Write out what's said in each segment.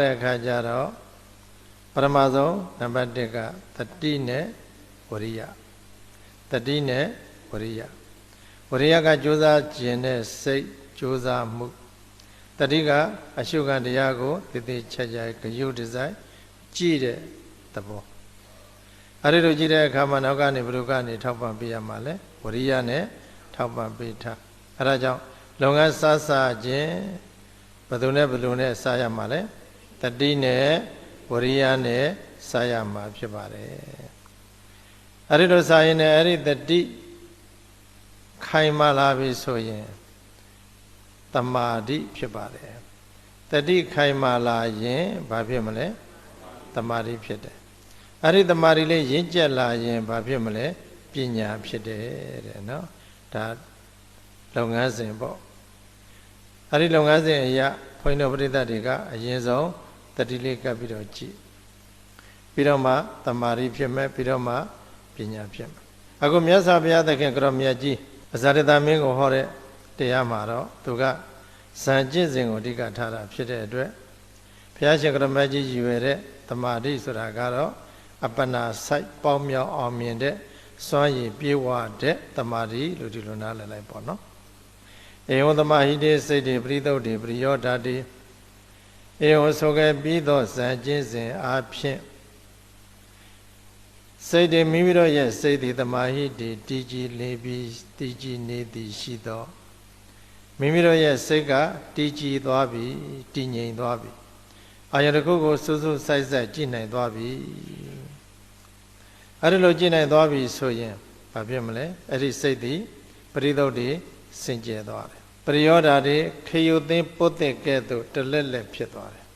တဲ့အခါကျတော့ပရမဆုံးနံပါတ်1ကတတိနဲ့ဝရိယတတိနဲ့ဝရိယဝရိယကကြိုးစားခြင်းနဲ့စိတ်ကြိုးစားမှုတတိကအရှုခံတရားကိုတည်တည်ချက်ချက်ဂယုတစိုက်ကြည့်တဲ့သဘောအဲ့ဒီလိုကြည့်တဲ့အခါမှာနောက်ကနေဘုရုကနေထောက်ပံ့ပေးရမှာလဲဝရိယနဲ့ထောက်ပံ့ပေးထားအဲ့ဒါကြောင့်လုပ်ငန်းစစခြင်းဘယ်သူနဲ့ဘယ်သူနဲ့စရမှာလဲ တတိနဲ့ဝရိယနဲ့စရမှာဖြစ်ပါတယ်အဲ့ဒီလိုစရင်လည်းအဲ့ဒီတတိခိုင်မာလာပြီဆိုရင်တမာတိဖြစ်ပါတယ်တတိခိုင်မာလာရင်ဘာဖြစ်မလဲတမာတိဖြစ်တယ်အဲ့ဒီတမာတိလေးရင့်ကျက်လာရင်ဘာဖြစ်မလဲပညာဖြစ်တယ်တဲ့နော်ဒါလုပ်ငန်းစဉ်ပေါ့အဲ့ဒီလုပ်ငန်းစဉ်အရာဘုန်းတော်ပရိသတ်တွေကအရင်ဆုံး တတိလေးကပ်ပြီးတော့ကြည့်ပြီးတော့မှတမာတိဖြစ်မယ်ပြီးတော့မှပညာဖြစ်မယ်အခုမြတ်စွာဘုရားသခင်ကရောမြတ်ကြီးအဇာရတမင်းကိုဟောတဲ့တရားမှာတော့သူကဇံကျင့်စဉ်ကိုအဓိကထားတာဖြစ်တဲ့အတွက်ဘုရားရှင်ကရမကြီးရည်ရွယ်တဲ့တမာတိဆိုတာကတော့အပ္ပနာဆိုင်ပေါင်းမြောက်အောင်မြင်တဲ့စွမ်းရည်ပြေဝတဲ့တမာတိလို့ဒီလိုနားလည်လိုက်ပေါ့နော်ဧဝံသမာဟိတေစိတ်တေပရိသုတ်တေပရိယောဓာတေ ဧဝံဆိုခဲ့ပြီးသောဇံကျင့်စဉ်အားဖြင့်စိတ်တေမိမိတို့ရဲ့စိတ်ဒီသမာဟိတေတည်ကြည်လေပြီးတည်ကြည်နေသည်ရှိသောမိမိတို့ရဲ့စိတ်ကတည်ကြည်သွားပြီတည်ငြိမ်သွားပြီအာယတခုကိုစူးစူးဆိုင်ဆိုင်ကြည်နိုင်သွားပြီအဲ့ဒီလိုကြည်နိုင်သွားပြီဆိုရင်ဘာဖြစ်မလဲအဲ့ဒီစိတ်ဒီပရိသုတ်တွေစင်ကြယ်သွားတယ်ပ ရိယောဓာတွေခယုသိင်းပုတ်တဲ့ကဲ့သို့တလက်လက်ဖြစ်သွားတယ်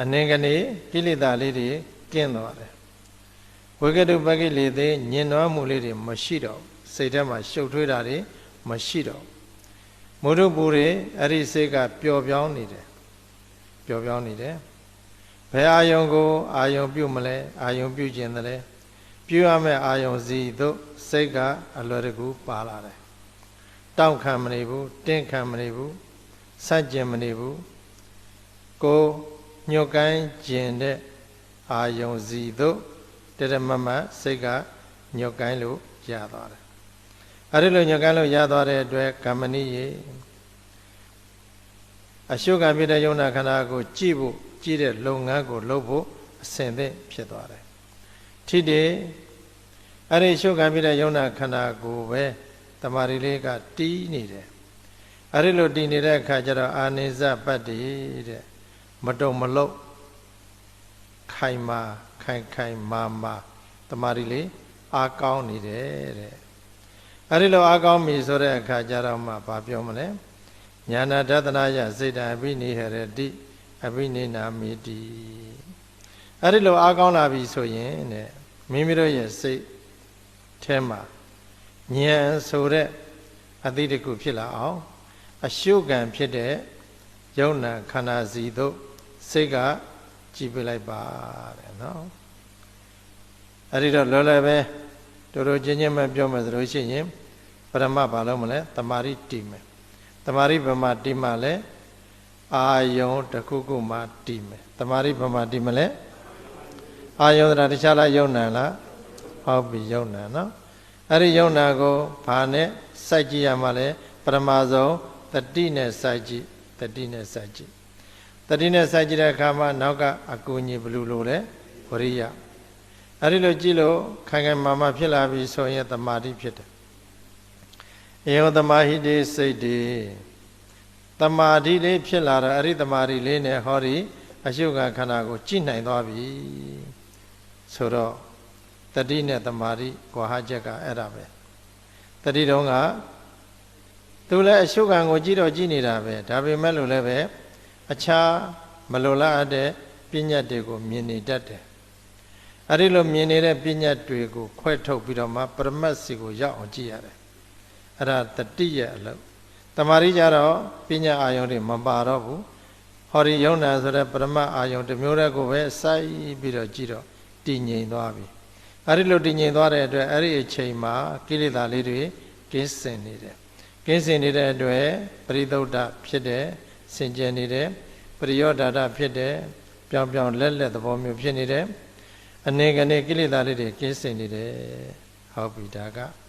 အနည်းကနေကိလေသာလေးတွေကင်းသွားတယ်ဝိကတုပကိလေသေညင်နွားမှုလေးတွေမရှိတော့စိတ်ထဲမှာရှုပ်ထွေးတာတွေမရှိတော့မုဒုပူတွေအဲ့ဒီစိတ်ကပျော်ပြောင်းနေတယ်ပျော်ပြောင်းနေတယ်ဘယ်အာယုံကိုအာယုံပြုတ်မလဲအာယုံပြုတ်ခြင်းတယ်ပြုရမယ့်အာယုံစီတို့စိတ်ကအလွယ်တကူပါလာတယ် တောင့်ခံမနေဘူးတင့်ခံမနေဘူးစัจကျင်မနေဘူးကိုညှို့ကိုင်းကျင်တဲ့အာယုံစီတို့တရမမစိတ်ကညှို့ကိုင်းလို့ရသွားတယ်အဲ့ဒီလိုညှို့ကိုင်းလို့ရသွားတဲ့အတွက်ကမ္မနိယေအရှုခံပြတဲ့ယုံနာခန္ဓာကိုကြည့်ဖို့ကြည့်တဲ့လုပ်ငန်းကိုလုပ်ဖို့အစဉ်သင့်ဖြစ်သွားတယ်ထိတယ်အဲ့ဒီရှုခံပြတဲ့ယုံနာခန္ဓာကိုပဲ တမာရီလေးကတီးနေတယ်အဲ့ဒီလိုတီးနေတဲ့အခါကျတော့အာနိစ္စပတ္တိတဲ့မတုံမလုတ်ခိုင်မာခိုင်ခိုင်မာမာတမာရီလေးအားကောင်းနေတယ်တဲ့အဲ့ဒီလိုအားကောင်းပြီဆိုတဲ့အခါကျတော့မှဘာပြောမလဲညာနာတသနာယစိတ်တအဘိနိဟရတိအဘိနိနာမိတိအဲ့ဒီလိုအားကောင်းလာပြီဆိုရင်တဲ့မိမိတို့ရဲ့စိတ်ထဲမှာ ဉာဏ်ဆိုတဲ့အတိတကုဖြစ်လာအောင် အရှုခံဖြစ်တဲ့ယုံနာခန္ဓာစီတို့စိတ်ကကြည်ပြလိုက်ပါတဲ့နော်အဲ့ဒီတော့လောလောပဲတို့တို့ချင်းချင်းပဲပြောမယ်ဆိုလို့ရှိရင်ပရမဘာလို့မလဲတမာရိတိမယ်တမာရိဗမာတိမလဲအာယုံတစ်ခုခုမှတိမယ်တမာရိဗမာတိမလဲအာယုံတရာတခြားလားယုံနာလားဟောပြီယုံနာနော် အဲ့ဒီယုံနာကိုဘာနဲ့စိုက်ကြည့်ရမှာလဲပရမဇုံတတိနဲ့စိုက်ကြည့်တတိနဲ့စိုက်ကြည့်တတိနဲ့စိုက်ကြည့်တဲ့အခါမှာနောက်ကအကူညီဘလူလိုလဲဝရိယအဲ့ဒီလိုကြည့်လို့ခိုင်ခိုင်မာမာဖြစ်လာပြီဆိုရင်တမာတိဖြစ်တယ်ဧဝတမဟိတေစိတ်တေတမာတိလေးဖြစ်လာတော့အဲ့ဒီတမာတိလေးနဲ့ဟောဒီအရှုခံခန္ဓာကိုကြည့်နိုင်သွားပြီဆိုတော့ တတိနဲ့တမာတိကွာဟချက်ကအဲ့ဒါပဲတတိတုံးကသူလည်းအရှုခံကိုကြည့်တော့ကြည့်နေတာပဲဒါပေမဲ့လို့လည်းပဲအခြားမလိုလားအပ်တဲ့ပညာတွေကိုမြင်နေတတ်တယ်အဲ့ဒီလိုမြင်နေတဲ့ပညာတွေကိုခွဲထုတ်ပြီးတော့မှပရမတ်စီကိုရောက်အောင်ကြည့်ရတယ်အဲ့ဒါတတိရဲ့အလုပ်တမာရီကြတော့ပညာအာယုံတွေမပါတော့ဘူးဟောဒီယုံနာဆိုတဲ့ပရမတ်အာယုံတစ်မျိုးတည်းကိုပဲစိုက်ပြီးတော့ကြည့်တော့တည်ငြိမ်သွားပြီ အဲ့ဒီလိုတည်ငြိမ်သွားတဲ့အတွက်အဲ့ဒီအချိန်မှာကိလေသာလေးတွေကင်းစင်နေတယ်ကင်းစင်နေတဲ့အတွက်ပရိသုဒ္ဓဖြစ်တဲ့စင်ကြယ်နေတဲ့ပရိယောဓာတဖြစ်တယ်ပြောင်ပြောင်လက်လက်သဘောမျိုးဖြစ်နေတယ်အနေကနေကိလေသာလေးတွေကင်းစင်နေတယ်ဟောပြီဒါက